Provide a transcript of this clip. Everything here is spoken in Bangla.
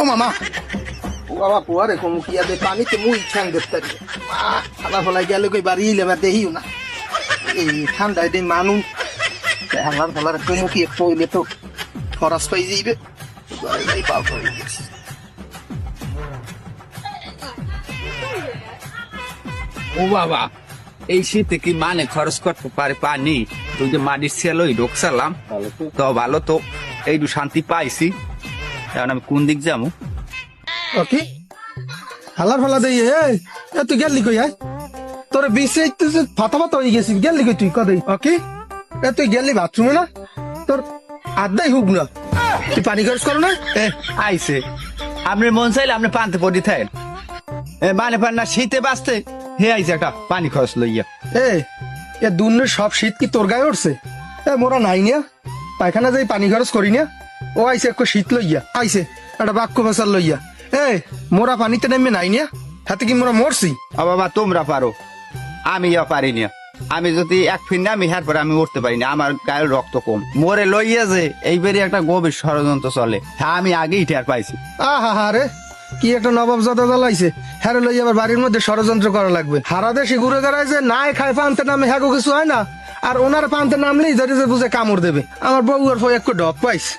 ও মামা। ও বাবা পোয়ারে কমু কি আদে পানিতে মুই ঠ্যাং দেখতে খালা ফলাই গেলে কই বাড়ি ইলে বা দেহিও না। এই ঠান্ডায় দিন মানু। হালার ফালার কমু কি একটু হইলে তো খরচ পাই যাইবে। এই পাও করে গেছি। ও বাবা এই শীতে কি মানে খরচ করতে পারে পানি? তুই যে মাটির সেলই ঢোকসালাম তো ভালো তো এইটু শান্তি পাইছি। এখন আমি কোন দিক যাব? ওকে হালার ফালা দেই এ এ তুই গেলি কই আয়? তোর বিছে ফাতা ফাতা হয়ে গেছিস গেলি কই তুই কদই ওকে এ তুই গেলি বাথরুমে না? তোর আদাই হুক না। তুই পানি খরচ করো না? এ আইছে। আপনি মন চাইলে আপনি পানতে পড়ি থাকেন। এ মানে পান না শীতে বাঁচতে। হে আইছে একটা পানি খরচ লইয়া। এ এ দুনের সব শীত কি তোর গায়ে উঠছে? এ মোরা নাই নিয়া। পায়খানা যাই পানি খরচ করি না ও আইছে একটু শীত লইয়া আইছে একটা বাক্য ভাষার লইয়া। এ মোরা পানিতে নেমে নাই নিয়া? হাতে কি মোরা মরছি? ও বাবা তোমরা পারো। আমি ইয়া পারি না আমি যদি এক ফিন আমি হ্যার পরে আমি উঠতে পারি না আমার গায়ের রক্ত কম। মোরে লইয়া যে এইবারই একটা গভীর ষড়যন্ত্র চলে। হ্যাঁ আমি আগেই ঠের পাইছি। আহা হা রে কি একটা নবাব জাদা জ্বালাইছে। হ্যাঁ লই আবার বাড়ির মধ্যে ষড়যন্ত্র করা লাগবে। হারা দেশে ঘুরে গেড়ায় যে নাই খায় পান্তে নামে হ্যাগো কিছু হয় না। আর ওনার পান্তে নামলেই ধরে যে বুঝে কামড় দেবে। আমার বউ আর ফয় একটু ডপ পাইছে।